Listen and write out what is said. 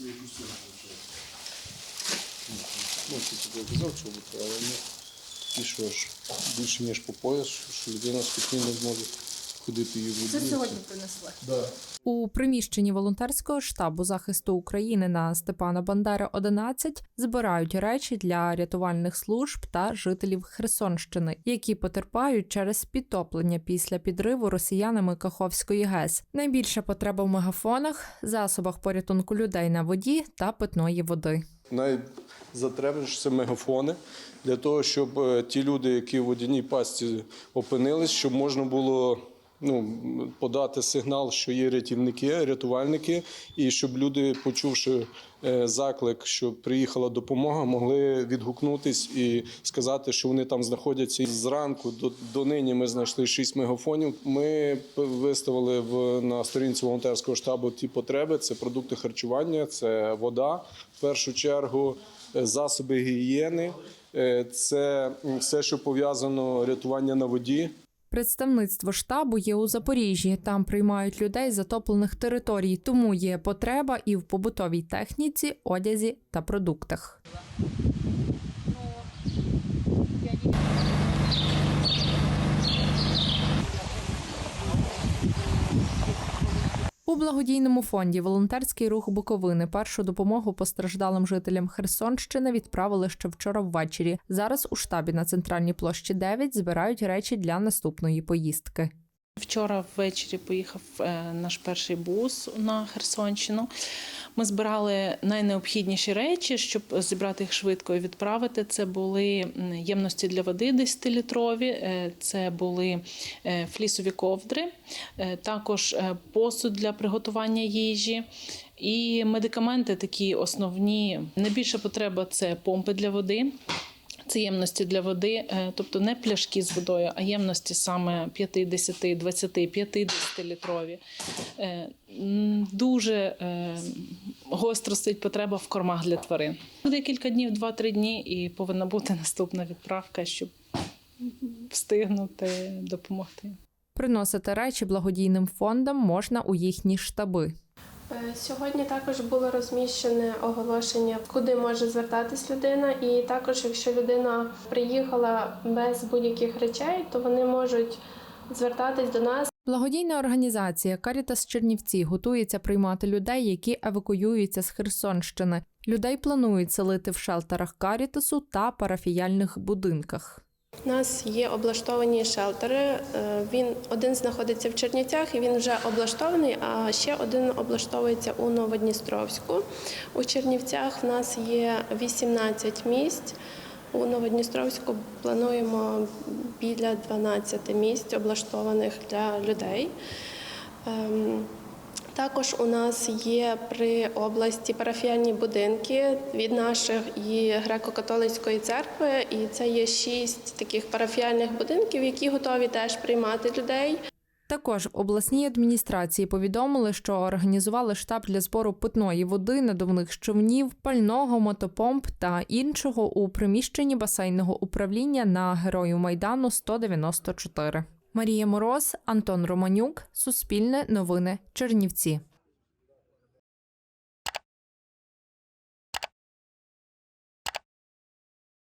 Ну, це казав, бути, але ну, і більше ніж по пояс, що людина спокійно зможе ходити і в Це сьогодні принесли. Да. У приміщенні волонтерського штабу захисту України на Степана Бандери 11 збирають речі для рятувальних служб та жителів Херсонщини, які потерпають через підтоплення після підриву росіянами Каховської ГЕС. Найбільша потреба в мегафонах, засобах порятунку людей на воді та питної води. Найзатребніше це мегафони для того, щоб е, ті люди, які в водяній пастці опинились, щоб можна було ну, подати сигнал, що є рятівники, рятувальники, і щоб люди, почувши е, заклик, що приїхала допомога, могли відгукнутись і сказати, що вони там знаходяться. Зранку до, до нині ми знайшли шість мегафонів. Ми виставили в на сторінці волонтерського штабу ті потреби: це продукти харчування, це вода в першу чергу, е, засоби гігієни, е, це все, що пов'язано рятування на воді. Представництво штабу є у Запоріжжі. Там приймають людей з затоплених територій, тому є потреба і в побутовій техніці, одязі та продуктах. У благодійному фонді Волонтерський рух Буковини першу допомогу постраждалим жителям Херсонщини відправили ще вчора ввечері. Зараз у штабі на центральній площі 9 збирають речі для наступної поїздки. Вчора ввечері поїхав е, наш перший бус на Херсонщину. Ми збирали найнеобхідніші речі, щоб зібрати їх швидко і відправити. Це були ємності для води 10-літрові, е, це були е, флісові ковдри, також посуд для приготування їжі. І медикаменти такі основні. Найбільша потреба це помпи для води. Це ємності для води, е, тобто не пляшки з водою, а ємності саме 50, 20, 50 літрові. Е, Дуже е, гостро стоїть потреба в кормах для тварин. Декілька днів, 2-3 дні, і повинна бути наступна відправка, щоб встигнути допомогти. Приносити речі благодійним фондам можна у їхні штаби. Е, Сьогодні також було розміщене оголошення, куди може звертатись людина, і також, якщо людина приїхала без будь-яких речей, то вони можуть звертатись до нас. Благодійна організація Карітас Чернівці готується приймати людей, які евакуюються з Херсонщини. Людей планують селити в шелтерах Карітасу та парафіяльних будинках. У нас є облаштовані шелтери. е, Він один знаходиться в Чернівцях і він вже облаштований, а ще один облаштовується у Новодністровську. У Чернівцях в нас є 18 місць. У Новодністровську плануємо біля 12 місць облаштованих для людей. Також у нас є при області парафіальні будинки від наших і греко-католицької церкви, і це є шість таких парафіальних будинків, які готові теж приймати людей. Також обласній адміністрації повідомили, що організували штаб для збору питної води, надувних човнів, пального, мотопомп та іншого у приміщенні басейного управління на герою майдану 194. Марія Мороз, Антон Романюк, Суспільне новини, Чернівці.